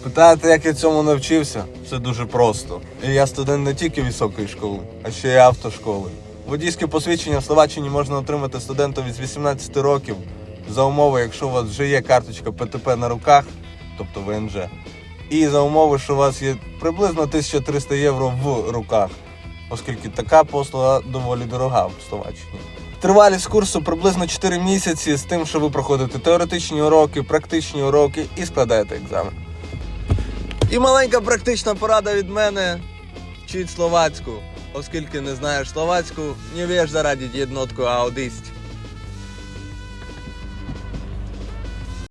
Спитаєте, як я цьому навчився? це дуже просто. І я студент не тільки високої школи, а ще й автошколи. Водійське посвідчення в Словаччині можна отримати студентові з 18 років за умови, якщо у вас вже є карточка ПТП на руках, тобто ВНЖ. І за умови, що у вас є приблизно 1300 євро в руках, оскільки така послуга доволі дорога в Словаччині. Тривалість курсу приблизно 4 місяці з тим, що ви проходите теоретичні уроки, практичні уроки і складаєте екзамен. І маленька практична порада від мене. Вчіть словацьку. Оскільки не знаєш словацьку, не вієш зарадіть єднотку аудисть.